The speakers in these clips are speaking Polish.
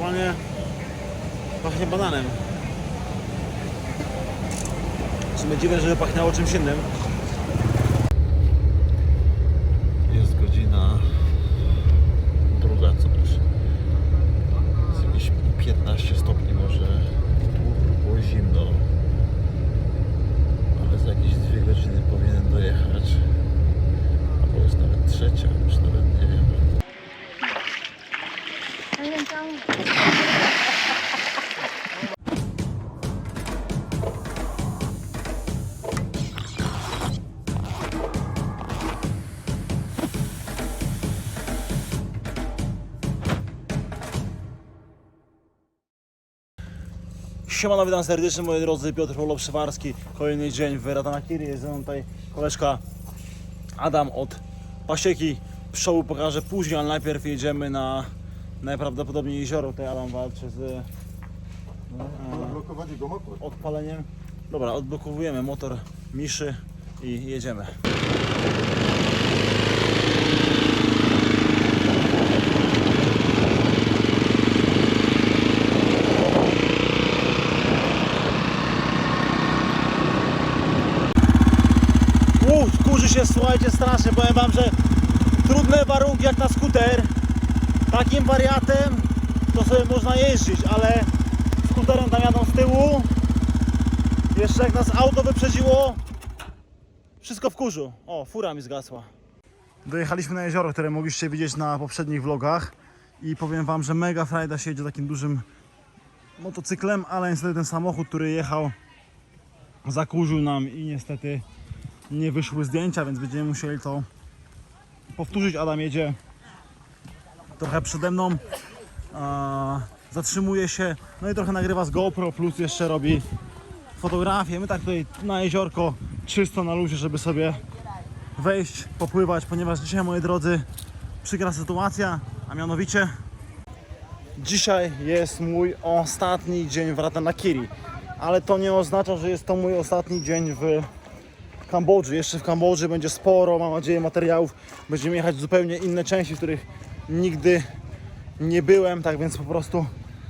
Normalnie pachnie bananem. W sumie dziwne, że pachniało czymś innym. Siemano, witam serdecznie moi drodzy, Piotr Polo Przywarski. Kolejny dzień w Ratanakiri. Jest ze mną tutaj koleżka Adam od Pasieki. Pszczoły pokażę później, ale najpierw jedziemy na najprawdopodobniej jezioro. Tutaj Adam walczy z e, Blokowanie go mokro. odpaleniem. Dobra, odblokowujemy motor Miszy i jedziemy. Łódź, kurzy się, słuchajcie, strasznie. Powiem wam, że trudne warunki jak na skuter. Takim wariatem to sobie można jeździć, ale skuterem tam jadą z tyłu. Jeszcze jak nas auto wyprzedziło, wszystko w kurzu. O, fura mi zgasła. Dojechaliśmy na jezioro, które mogliście widzieć na poprzednich vlogach i powiem wam, że mega frajda się jedzie takim dużym motocyklem, ale niestety ten samochód, który jechał zakurzył nam i niestety nie wyszły zdjęcia, więc będziemy musieli to powtórzyć. Adam jedzie trochę przede mną, a, zatrzymuje się, no i trochę nagrywa z GoPro, plus jeszcze robi fotografię. My tak tutaj na jeziorko, czysto na luzie, żeby sobie wejść, popływać, ponieważ dzisiaj, moi drodzy, przykra sytuacja, a mianowicie dzisiaj jest mój ostatni dzień w Ratanakiri, ale to nie oznacza, że jest to mój ostatni dzień w Kambodży. Jeszcze w Kambodży będzie sporo, mam nadzieję, materiałów. Będziemy jechać w zupełnie inne części, w których nigdy nie byłem, tak więc po prostu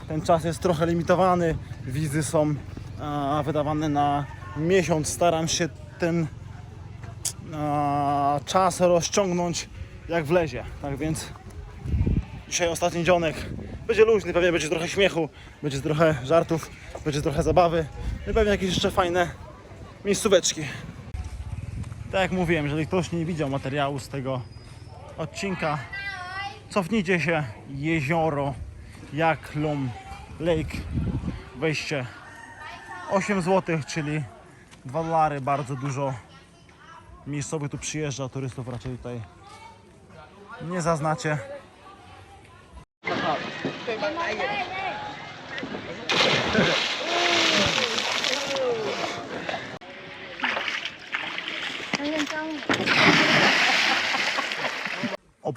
ten czas jest trochę limitowany. Wizy są a, wydawane na miesiąc. Staram się ten a, czas rozciągnąć jak wlezie. Tak więc dzisiaj ostatni dzionek. Będzie luźny, pewnie będzie trochę śmiechu, będzie trochę żartów, będzie trochę zabawy. No i pewnie jakieś jeszcze fajne miejscóweczki. Tak jak mówiłem, jeżeli ktoś nie widział materiału z tego odcinka, cofnijcie się, jezioro jak Lum Lake, wejście 8 zł, czyli 2 dolary, bardzo dużo miejscowych tu przyjeżdża, turystów raczej tutaj nie zaznacie.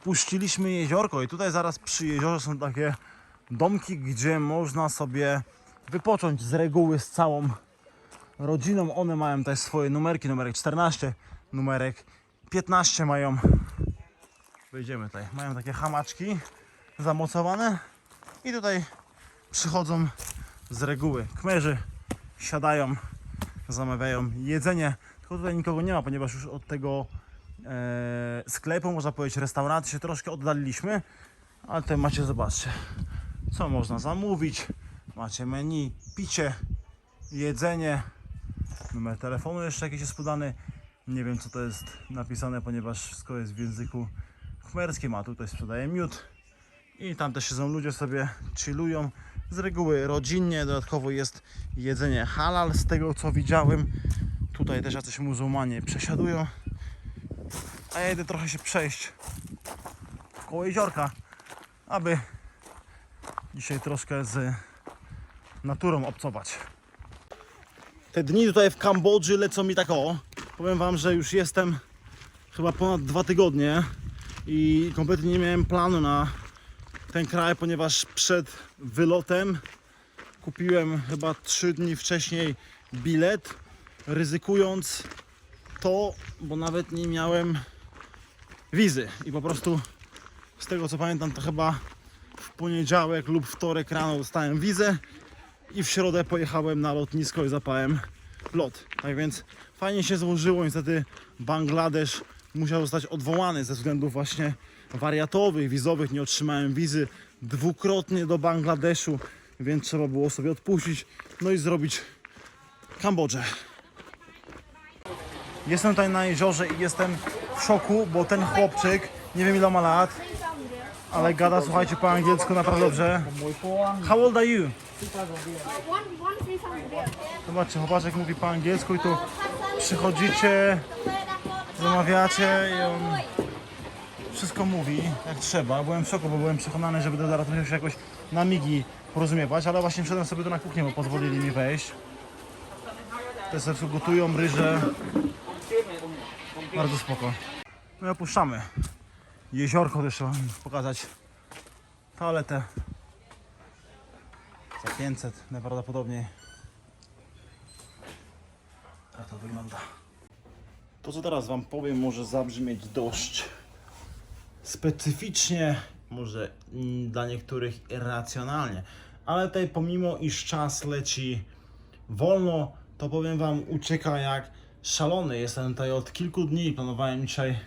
Opuściliśmy jeziorko i tutaj zaraz przy jeziorze są takie domki, gdzie można sobie wypocząć z reguły z całą rodziną. One mają też swoje numerki, numerek 14, numerek 15 mają. Wejdziemy tutaj. Mają takie hamaczki zamocowane i tutaj przychodzą z reguły kmerzy, siadają, zamawiają jedzenie. Tylko tutaj nikogo nie ma, ponieważ już od tego sklepu, można powiedzieć restauracji się troszkę oddaliliśmy, ale tutaj macie, zobaczcie, co można zamówić. Macie menu, picie, jedzenie, numer telefonu jeszcze jakiś jest podany. Nie wiem co to jest napisane, ponieważ wszystko jest w języku khmerskim, a tutaj sprzedaje miód. I tam też siedzą ludzie sobie chillują. Z reguły rodzinnie, dodatkowo jest jedzenie halal z tego co widziałem. Tutaj też jacyś muzułmanie przesiadują. A ja idę trochę się przejść koło jeziorka, aby dzisiaj troszkę z naturą obcować. Te dni tutaj w Kambodży lecą mi tak o. Powiem Wam, że już jestem chyba ponad dwa tygodnie i kompletnie nie miałem planu na ten kraj, ponieważ przed wylotem kupiłem chyba trzy dni wcześniej bilet, ryzykując to, bo nawet nie miałem wizy i po prostu z tego co pamiętam to chyba w poniedziałek lub wtorek rano dostałem wizę i w środę pojechałem na lotnisko i zapałem lot. Tak więc fajnie się złożyło. Niestety Bangladesz musiał zostać odwołany ze względów właśnie wariatowych, wizowych. Nie otrzymałem wizy dwukrotnie do Bangladeszu, więc trzeba było sobie odpuścić, no i zrobić Kambodżę. Jestem tutaj na jeziorze i jestem w szoku, bo ten chłopczyk, nie wiem ile ma lat, ale gada, słuchajcie, po angielsku naprawdę dobrze. How old are you? Zobaczcie, chłopaczek mówi po angielsku i tu przychodzicie, zamawiacie i on wszystko mówi jak trzeba. Byłem w szoku, bo byłem przekonany, że będę zaraz musiał się jakoś na migi porozumiewać, ale właśnie wszedłem sobie tu na kuchnię, bo pozwolili mi wejść. Te sobie gotują, ryże. Bardzo spoko. No i opuszczamy. Jeziorko też wam pokazać. Toaletę. Za 500 najprawdopodobniej. Tak to wygląda. To co teraz wam powiem może zabrzmieć dość specyficznie, może mm, dla niektórych irracjonalnie, ale tutaj pomimo iż czas leci wolno, to powiem wam ucieka jak szalony. Jestem tutaj od kilku dni, planowałem dzisiaj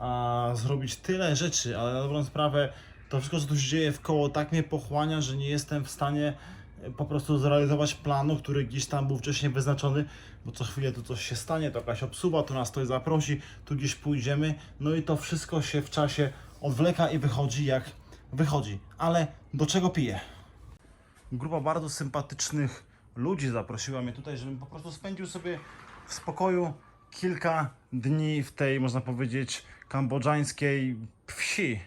a, zrobić tyle rzeczy, ale na dobrą sprawę to wszystko co tu się dzieje w koło tak mnie pochłania, że nie jestem w stanie e, po prostu zrealizować planu, który gdzieś tam był wcześniej wyznaczony, bo co chwilę tu coś się stanie, to jakaś obsuwa, tu nas ktoś zaprosi, tu gdzieś pójdziemy, no i to wszystko się w czasie odwleka i wychodzi jak wychodzi. Ale do czego piję? Grupa bardzo sympatycznych ludzi zaprosiła mnie tutaj, żebym po prostu spędził sobie w spokoju kilka dni w tej, można powiedzieć, kambodżańskiej wsi.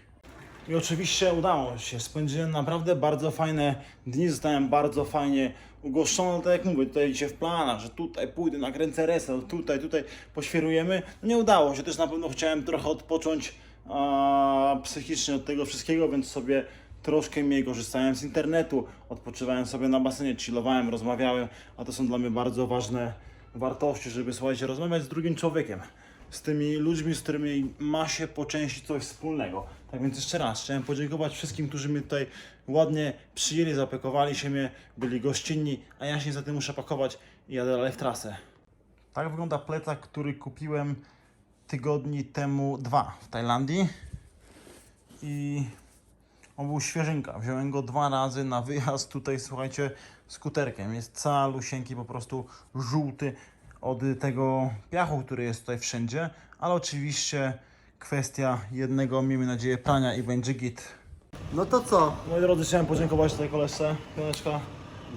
I oczywiście udało się. Spędziłem naprawdę bardzo fajne dni, zostałem bardzo fajnie ugoszczony, tak jak mówię, tutaj się w planach, że tutaj pójdę, nakręcę reset, tutaj, tutaj poświerujemy. No nie udało się, też na pewno chciałem trochę odpocząć a, psychicznie od tego wszystkiego, więc sobie troszkę mniej korzystałem z internetu, odpoczywałem sobie na basenie, chillowałem, rozmawiałem, a to są dla mnie bardzo ważne wartości, żeby słuchajcie, rozmawiać z drugim człowiekiem, z tymi ludźmi, z którymi ma się po części coś wspólnego. Tak więc jeszcze raz chciałem podziękować wszystkim, którzy mnie tutaj ładnie przyjęli, zaopiekowali się mnie, byli gościnni, a ja się za tym muszę pakować i jadę dalej w trasę. Tak wygląda plecak, który kupiłem tygodni temu dwa w Tajlandii i on był świeżynka. Wziąłem go dwa razy na wyjazd tutaj, słuchajcie, skuterkiem. Jest calusieńki, po prostu żółty od tego piachu, który jest tutaj wszędzie, ale oczywiście kwestia jednego, miejmy nadzieję, prania i będzie git. No to co? Moi drodzy, chciałem podziękować tutaj koleżce, Pioneczka.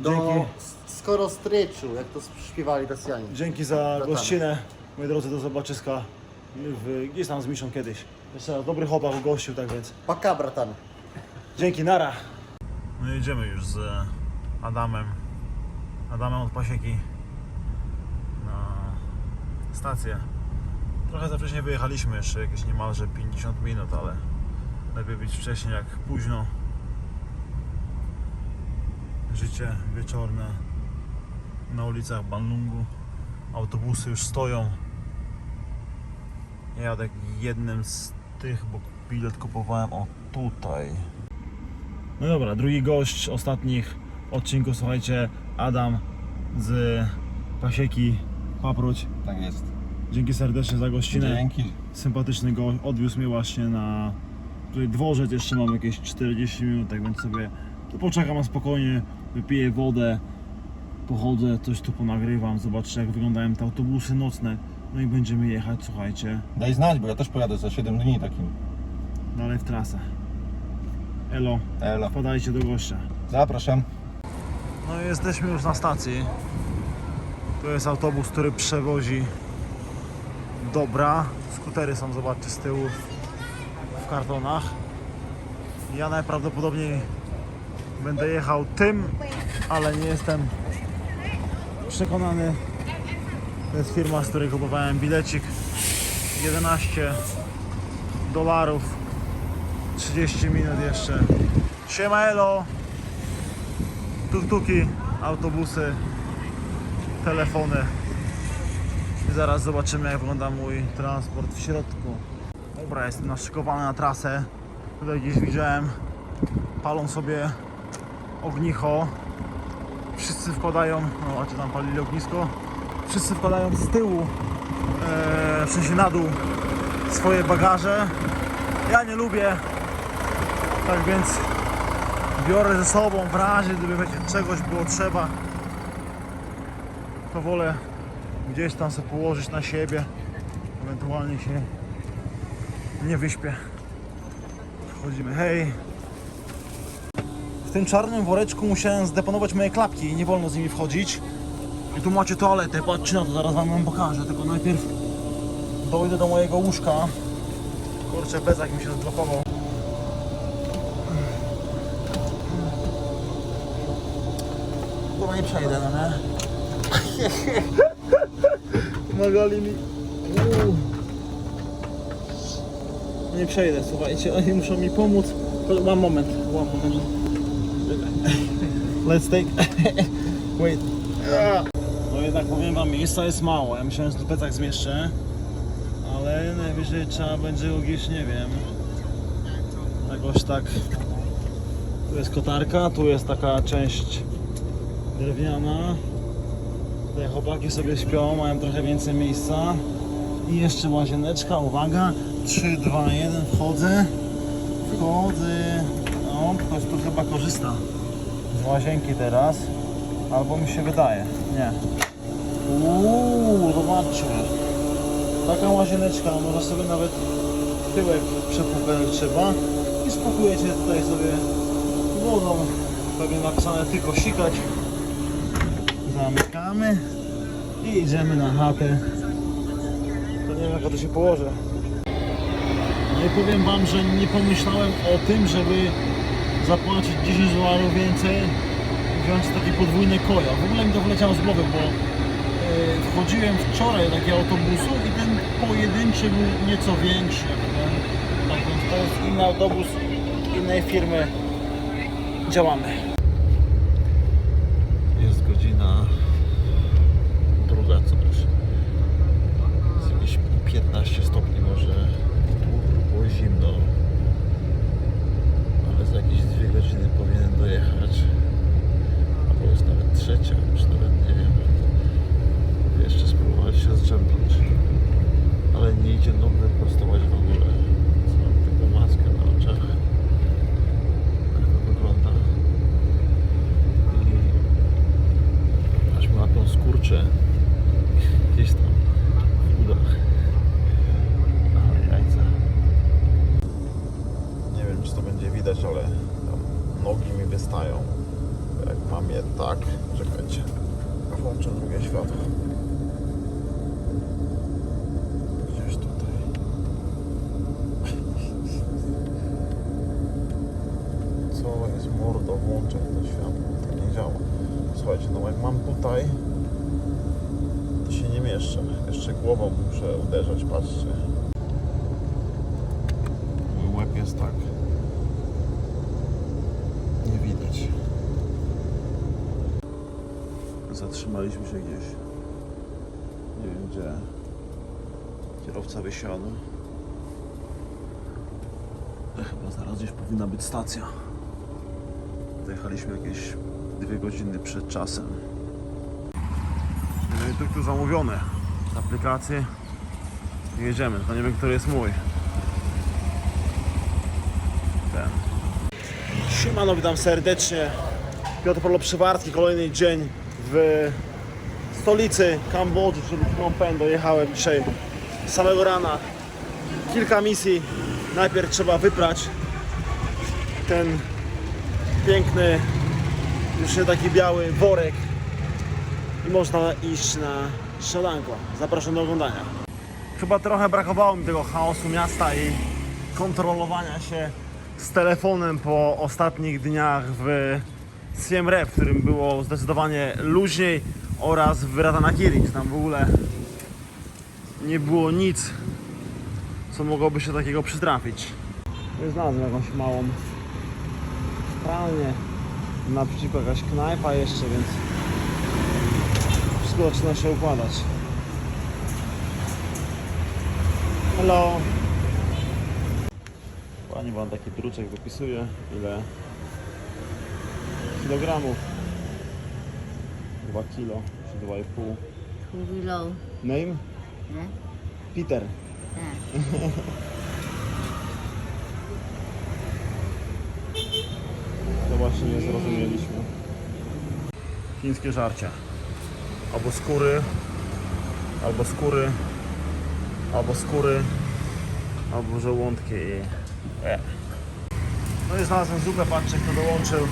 Do Dzięki, skoro stryczu, jak to śpiewali Rosjanie. dzięki za gościnę. Moi drodzy, do zobaczyska w, gdzieś tam z Miszą kiedyś. Jeszcze raz, dobry chłopak ugościł, tak więc Paka, bratan. Dzięki, nara. No jedziemy już z Adamem. Adamem od pasieki na stację. Trochę za wcześnie wyjechaliśmy, jeszcze jakieś niemalże 50 minut, ale lepiej być wcześniej jak późno. Życie wieczorne na ulicach Bandungu. Autobusy już stoją. Ja jadę jednym z tych, bo bilet kupowałem o tutaj. No dobra, drugi gość ostatnich odcinków, słuchajcie, Adam z Pasieki Papruć. Tak jest. Dzięki serdecznie za gościnę. Dzięki. Sympatyczny go odwiózł mnie właśnie na tutaj dworzec, jeszcze mam jakieś 40 minut, tak więc sobie tu poczekam na spokojnie, wypiję wodę, pochodzę, coś tu ponagrywam, zobaczę jak wyglądają te autobusy nocne. No i będziemy jechać, słuchajcie, Daj znać, bo ja też pojadę za 7 dni takim. dalej w trasę. Elo, Elo. podajcie do gościa. Zapraszam. No jesteśmy już na stacji. To jest autobus, który przewozi dobra. Skutery są, zobaczcie, z tyłu w kartonach. Ja najprawdopodobniej będę jechał tym, ale nie jestem przekonany. To jest firma, z której kupowałem bilecik. 11 dolarów. 30 minut jeszcze. Siema elo! Tuktuki, autobusy, telefony. I zaraz zobaczymy jak wygląda mój transport w środku. Dobra, jestem naszykowany na trasę. Tutaj gdzieś widziałem palą sobie ognicho. Wszyscy wkładają, no macie tam palili ognisko, wszyscy wkładają z tyłu, e, w sensie na dół swoje bagaże. Ja nie lubię, tak więc biorę ze sobą w razie, gdyby czegoś było trzeba, to wolę gdzieś tam sobie położyć na siebie, ewentualnie się nie wyśpię. Wchodzimy, hej. W tym czarnym woreczku musiałem zdeponować moje klapki i nie wolno z nimi wchodzić. I tu macie toaletę, patrzcie na to, zaraz wam ją pokażę, tylko najpierw dojdę do mojego łóżka. Kurczę, bezak mi się zblokował. Chyba nie przejdę, no nie? Magali mi... Nie przejdę, słuchajcie, oni muszą mi pomóc. Mam moment, mam moment. Let's take... Wait. No jednak powiem wam, miejsca jest mało. Ja myślałem, że plecach zmieszczę. Ale najwyżej trzeba będzie go nie wiem. Jakoś tak... Tu jest kotarka, tu jest taka część drewniana. Tutaj chłopaki sobie śpią, mają trochę więcej miejsca. I jeszcze łazieneczka, uwaga. 3, 2, 1, wchodzę. Wchodzę. No, ktoś tu chyba korzysta z łazienki teraz. Albo mi się wydaje. Nie. Uuu, zobaczcie. Taka łazieneczka, można sobie nawet tyłek przepłukać jak trzeba. I spokojecie tutaj sobie wodą. Pewnie napisane tylko sikać. Zamykamy i idziemy na chatę. To nie wiem jak ja to się położę. No i powiem wam, że nie pomyślałem o tym, żeby zapłacić 10 dolarów więcej wziąć takie podwójne koja. W ogóle mi to wleciało z głowy, bo e, wchodziłem wczoraj do takiego autobusu i ten pojedynczy był nieco większy. Tak więc to jest inny autobus innej firmy. Działamy. Jest godzina druga coś. Jest jakieś 15 stopni może. Było zimno. Ale za jakieś dwie godziny powinien dojechać. Albo jest nawet trzecia, już nawet nie wiem. Jeszcze spróbować się zdrzemnąć. Ale nie idzie nowy wyprostować w ogóle. Mam tylko maskę na oczach. Tak to wygląda. I aż mi łapią skurcze gdzieś tam w udach. Ale jajca. Nie wiem czy to będzie widać, ale tam nogi mi wystają. Jak mam je tak, czekajcie. Włączę drugie światło. Gdzieś tutaj. Co jest mordo, włączę to światło, to nie działa. Słuchajcie, no jak mam tutaj, to się nie mieszczę. Jeszcze głową muszę uderzać, patrzcie. Mój łeb jest tak. Nie widać. Zatrzymaliśmy się gdzieś. Nie wiem gdzie. Kierowca wysiadł. Chyba zaraz gdzieś powinna być stacja. Dojechaliśmy jakieś dwie godziny przed czasem. No i tu, tu zamówione z aplikacji. Jedziemy, to nie wiem, który jest mój. Ten. Siemano, witam serdecznie. Piotr Polo Przywarski, kolejny dzień w stolicy Kambodży, czyli Phnom Penh. Dojechałem dzisiaj z samego rana. Kilka misji. Najpierw trzeba wyprać ten piękny, już nie taki biały worek i można iść na strzelanko. Zapraszam do oglądania. Chyba trochę brakowało mi tego chaosu miasta i kontrolowania się z telefonem po ostatnich dniach w Siem w którym było zdecydowanie luźniej oraz w Ratanakiri. Tam w ogóle nie było nic, co mogłoby się takiego przytrafić. Znalazłem jakąś małą pralnię, naprzeciwko jakaś knajpa jeszcze, więc wszystko zaczyna się układać. Hello. Pani wam taki druczek wypisuje, ile kilogramów. 2 kilo, czy 2,5. Kilo. Name? Nie? Peter. właśnie nie zrozumieliśmy. Chińskie żarcia. Albo skóry, albo skóry, albo skóry, albo żołądki i... E. No i znalazłem zupę, patrzcie kto dołączył.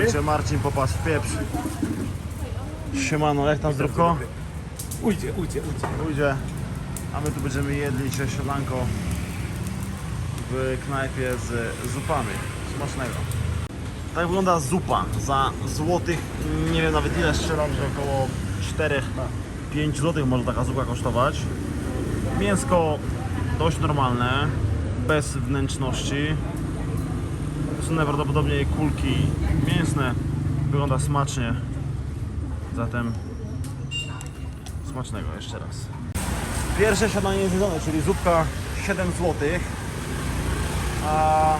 Wiecie, Marcin popatrz w pieprz. Siemano, jak tam zdrówko? Ujdzie, ujdzie, ujdzie. Pójdzie, a my tu będziemy jedli dzisiaj śniadanko w knajpie z zupami. Smacznego. Tak wygląda zupa za złotych, nie wiem nawet ile strzelam, że około 4-5 złotych może taka zupa kosztować. Mięsko dość normalne, bez wnętrzności. Są najprawdopodobniej kulki mięsne. Wygląda smacznie. Zatem Smacznego jeszcze raz. Pierwsze śniadanie jest jedzone, czyli zupka 7 zł. A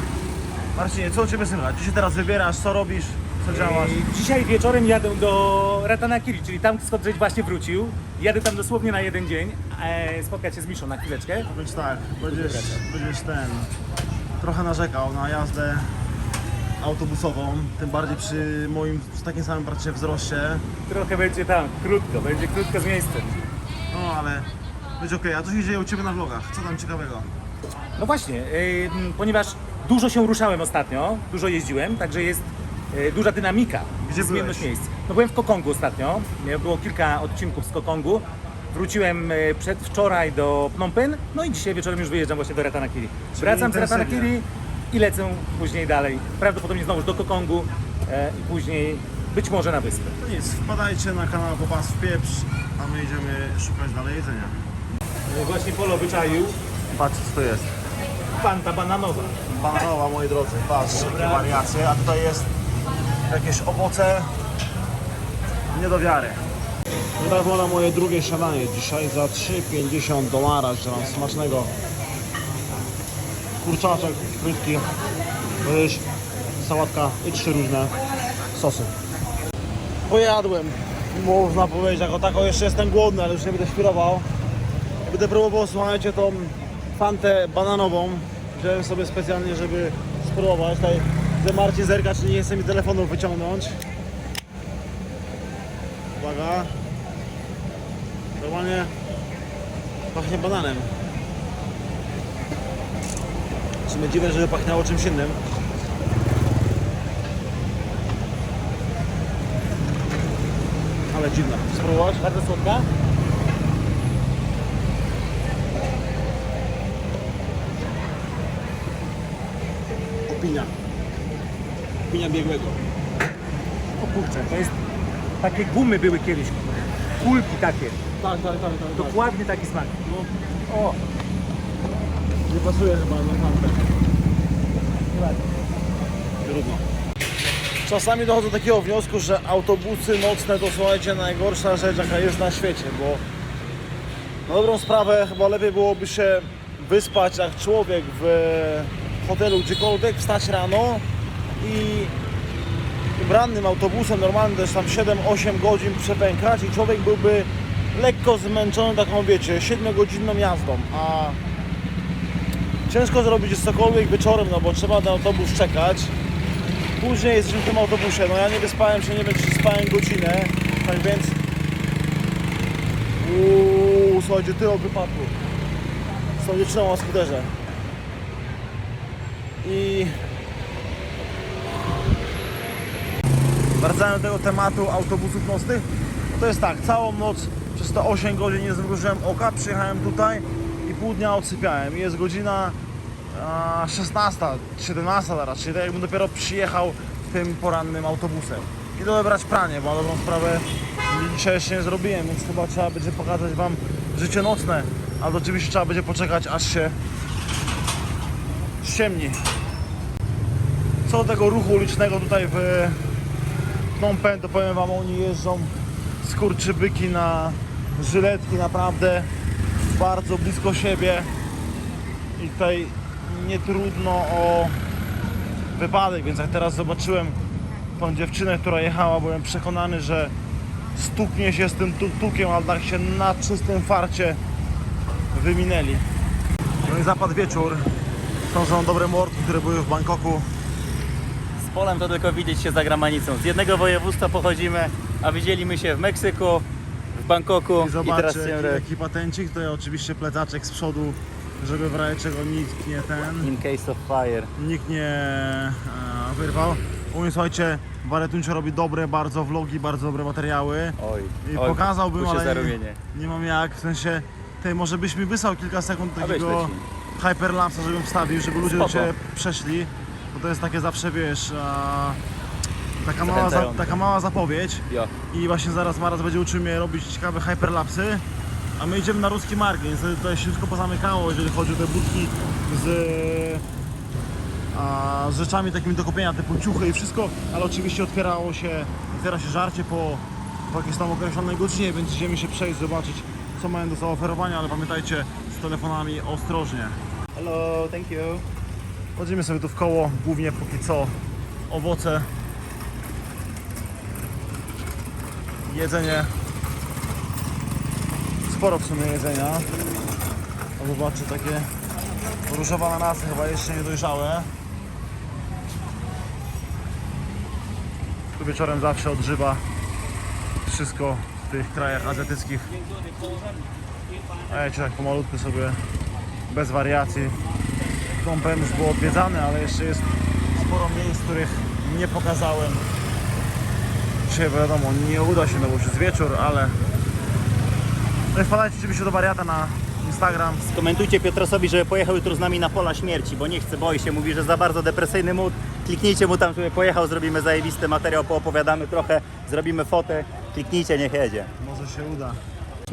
Marcinie, co u Ciebie słychać? Ty się teraz wybierasz, co robisz, co działasz? I Dzisiaj wieczorem jadę do Ratanakiri, czyli tam skąd żeś właśnie wrócił. Jadę tam dosłownie na jeden dzień, e, spotkać się z Miszą na chwileczkę. Więc tak, będziesz, będziesz ten trochę narzekał na jazdę autobusową, tym bardziej przy moim z takim samym praktycznie wzroście. Trochę będzie tam, krótko, będzie krótko z miejscem. No ale będzie okej, a co się dzieje u Ciebie na vlogach? Co tam ciekawego? No właśnie, ponieważ dużo się ruszałem ostatnio, dużo jeździłem, także jest e, duża dynamika, Gdzie zmienność byłeś? miejsc. No byłem w Kokongu ostatnio, e, było kilka odcinków z Kokongu. Wróciłem e, przedwczoraj do Phnom Penh, no i dzisiaj wieczorem już wyjeżdżam właśnie do Ratanakiri. Wracam z intensywnie. Ratanakiri i lecę później dalej, prawdopodobnie znowu do Kokongu e, i później być może na wyspę. No nic, wpadajcie na kanał Popas w Pieprz, a my idziemy szukać dalej jedzenia. Właśnie Polo wyczaił Patrzcie co to jest. Fanta bananowa. Bananowa, moi drodzy, patrzcie, jakie wariacje, a tutaj jest jakieś owoce nie do wiary. Wygląda moje drugie śniadanie dzisiaj za 3,50 dolara, jeszcze raz smacznego. Kurczaczek, frytki, ryż, sałatka i trzy różne sosy. Pojadłem, można powiedzieć, jako tako jeszcze jestem głodny, ale już nie będę świrował. Będę próbował, słuchajcie, tą fantę bananową. Wziąłem sobie specjalnie, żeby spróbować. Tutaj ze Marcin zerka, czy nie chce mi telefonu wyciągnąć. Uwaga. Normalnie pachnie bananem. W sumie dziwne, żeby pachniało czymś innym. Ale dziwne. Spróbować? Bardzo słodka? Opinia. Opinia biegłego. O kurczę, to jest... Takie gumy były kiedyś. Kulki takie. Tak, tak, tak. tak, Dokładnie taki smak. O! Nie pasuje chyba na fantę. Trudno. Czasami dochodzę do takiego wniosku, że autobusy nocne to słuchajcie najgorsza rzecz jaka jest na świecie, bo na dobrą sprawę chyba lepiej byłoby się wyspać jak człowiek w hotelu gdziekolwiek, wstać rano i rannym autobusem normalnym też tam 7-8 godzin przepękać i człowiek byłby lekko zmęczony taką wiecie, 7-godzinną jazdą, a ciężko zrobić cokolwiek wieczorem, no bo trzeba na autobus czekać. Później jesteśmy w tym autobusie, no ja nie wyspałem się, nie wiem czy spałem godzinę, tak więc Uuu, słuchajcie, tyle wypadło z tą dziewczyną na skuterze. I wracając do tego tematu autobusów nocnych, no to jest tak, całą noc przez te 8 godzin nie zmrużyłem oka, przyjechałem tutaj i pół dnia odsypiałem. Jest godzina a, 16, 17 teraz, czyli tak jakbym dopiero przyjechał tym porannym autobusem. Idę odebrać pranie, bo na dobrą sprawę dzisiaj jeszcze nie zrobiłem, więc chyba trzeba będzie pokazać Wam życie nocne, ale oczywiście trzeba będzie poczekać aż się ściemni. Co do tego ruchu ulicznego tutaj w Phnom Penh, to powiem Wam, oni jeżdżą skurczybyki na żyletki naprawdę bardzo blisko siebie i tutaj nie trudno o wypadek, więc jak teraz zobaczyłem tą dziewczynę, która jechała, byłem przekonany, że stuknie się z tym tuk-tukiem, ale tak się na czystym farcie wyminęli. No i zapadł wieczór. Są, są dobre mordki, które były w Bangkoku. Z polem to tylko widzieć się za granicą. Z jednego województwa pochodzimy, a widzieliśmy się w Meksyku, w Bangkoku I i, zobaczcie, teraz się jaki, patencik. To oczywiście plecaczek z przodu, żeby w razie czego nikt nie ten, in case of fire. nikt nie e, wyrwał. U mnie słuchajcie, Waretuncio robi dobre bardzo vlogi, bardzo dobre materiały. Oj, I oj, pokazałbym, ale nie, nie mam jak, w sensie, tej może byś mi wysłał kilka sekund takiego hyperlapsa, żebym wstawił, żeby ludzie do Spoko. Ciebie przeszli, bo to jest takie zawsze, wiesz, a, taka, mała, za, Zachęcające. taka mała zapowiedź Jo. i właśnie zaraz Maras będzie uczył mnie robić ciekawe hyperlapsy, a my idziemy na ruski market, więc tutaj się wszystko pozamykało, jeżeli chodzi o te budki z, a, z rzeczami takimi do kupienia, typu ciuchy i wszystko, ale oczywiście otwierało się, otwiera się żarcie po, po jakiejś tam określonej godzinie, więc idziemy się przejść, zobaczyć co mają do zaoferowania, ale pamiętajcie, z telefonami ostrożnie. Hello, thank you. Chodzimy sobie tu w koło, głównie póki co owoce, jedzenie, sporo w sumie jedzenia. O, zobaczcie, takie różowe ananasy, chyba jeszcze niedojrzałe. Tu wieczorem zawsze odżywa wszystko w tych krajach azjatyckich. A ja tak pomalutku sobie, bez wariacji, Penh już było odwiedzany, ale jeszcze jest sporo miejsc, których nie pokazałem. Dzisiaj wiadomo, nie uda się, no bo już jest wieczór, ale... No i wpadajcie oczywiście do wariata na Instagram. Skomentujcie Piotrosowi, żeby pojechał jutro z nami na pola śmierci, bo nie chce, boi się, mówi, że za bardzo depresyjny mód. Kliknijcie mu tam, żeby pojechał, zrobimy zajebisty materiał, poopowiadamy trochę, zrobimy fotę. Kliknijcie, niech jedzie. Może się uda.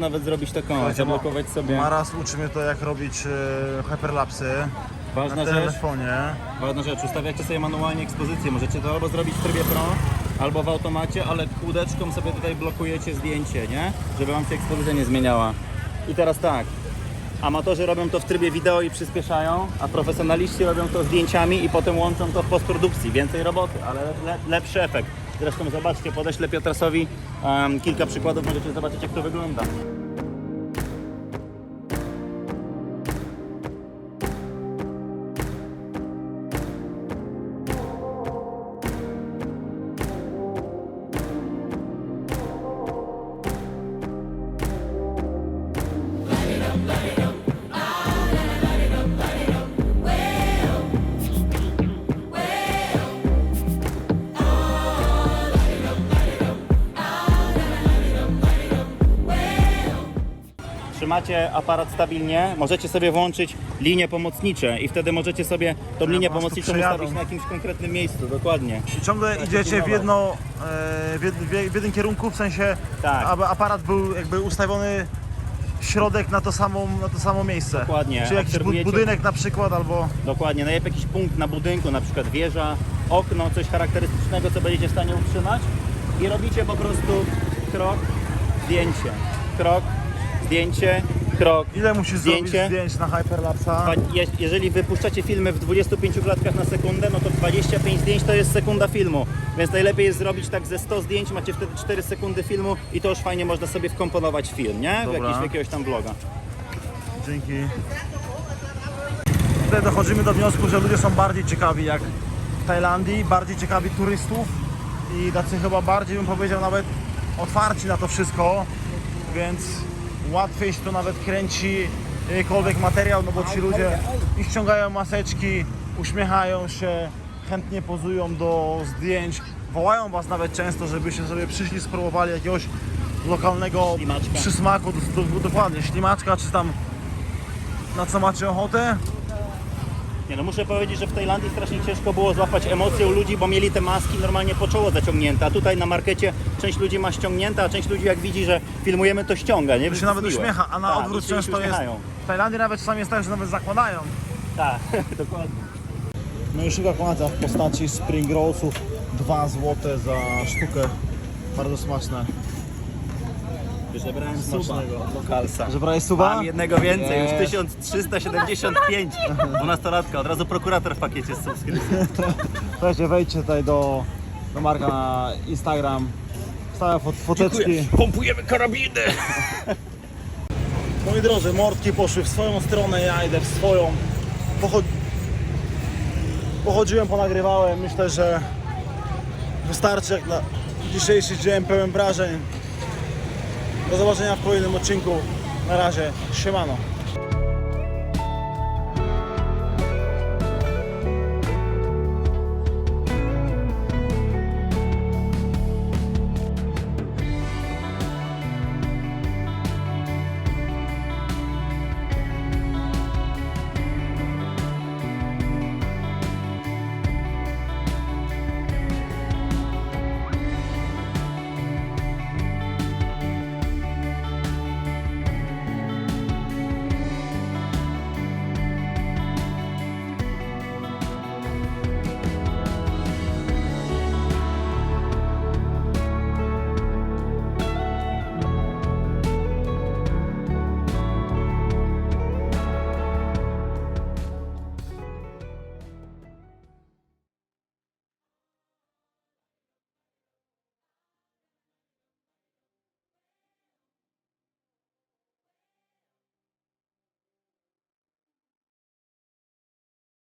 Nawet zrobić taką, zablokować sobie. Maras uczy mnie to jak robić e, hyperlapsy Ważna na rzecz, telefonie. ważna rzecz, ustawiacie sobie manualnie ekspozycję. Możecie to albo zrobić w trybie Pro, albo w automacie, ale kółdeczką sobie tutaj blokujecie zdjęcie, nie? Żeby wam się ekspozycja nie zmieniała. I teraz tak. Amatorzy robią to w trybie wideo i przyspieszają, a profesjonaliści robią to zdjęciami i potem łączą to w postprodukcji. Więcej roboty, ale le, lepszy efekt. Zresztą zobaczcie, podeślę Piotrasowi em, kilka przykładów, możecie zobaczyć jak to wygląda. Trzymacie aparat stabilnie, możecie sobie włączyć linie pomocnicze i wtedy możecie sobie tą linię pomocniczą przejadą. ustawić na jakimś konkretnym miejscu, dokładnie. I ciągle idziecie w, jedno, e, w, jed, w jed- w jeden kierunku, w sensie Tak. aby aparat był jakby ustawiony środek na to samo, na to samo miejsce. Dokładnie. Czy jakiś bu- Obserwujecie- budynek na przykład albo... Dokładnie, najlepiej jakiś punkt na budynku, na przykład wieża, okno, coś charakterystycznego, co będziecie w stanie utrzymać i robicie po prostu krok, zdjęcie, krok, zdjęcie, krok. Ile musisz Zdjęcie. zrobić zdjęć na hyperlapsa? Dwa- je- Jeżeli wypuszczacie filmy w 25 klatkach na sekundę, no to 25 zdjęć to jest sekunda filmu. Więc najlepiej jest zrobić tak ze 100 zdjęć, macie wtedy 4 sekundy filmu i to już fajnie można sobie wkomponować w film, nie? W, Dobra. jakiś, w jakiegoś tam vloga. Dzięki. Tutaj dochodzimy do wniosku, że ludzie są bardziej ciekawi jak w Tajlandii, bardziej ciekawi turystów i tacy chyba bardziej bym powiedział nawet otwarci na to wszystko, więc łatwiej się to nawet kręci jakikolwiek materiał, no bo ci ludzie i ściągają maseczki, uśmiechają się, chętnie pozują do zdjęć, wołają was nawet często, żebyście sobie przyszli, spróbowali jakiegoś lokalnego Ślimaczka. przysmaku, do, do, dokładnie, ślimaczka czy tam na co macie ochotę. Nie no, muszę powiedzieć, że w Tajlandii strasznie ciężko było złapać emocje u ludzi, bo mieli te maski normalnie po czoło zaciągnięte, a tutaj na markecie część ludzi ma ściągnięte, a część ludzi jak widzi, że filmujemy, to ściąga, nie? To się nawet miłe. uśmiecha, a na Tak, odwrót często jest. W Tajlandii nawet czasami jest tak, że nawet zakładają. Tak, dokładnie. No i szyba kładza w postaci spring rollsów 2 zł za sztukę. Bardzo smaczne. Żebrałem suba od lokalsa. Że brałeś suba? Mam jednego więcej, już Nie. 1375. 12-latka, od razu prokurator w pakiecie z subskrypcji. Słuchajcie, wejdźcie tutaj do, do Marka na Instagram. Stałe fot, foteczki. Pompujemy karabiny! Moi drodzy, mordki poszły w swoją stronę, ja idę w swoją. Pochod... Pochodziłem, ponagrywałem. Myślę, że wystarczy jak na dzisiejszy dzień pełen wrażeń. Do zobaczenia w kolejnym odcinku. Na razie, siemano.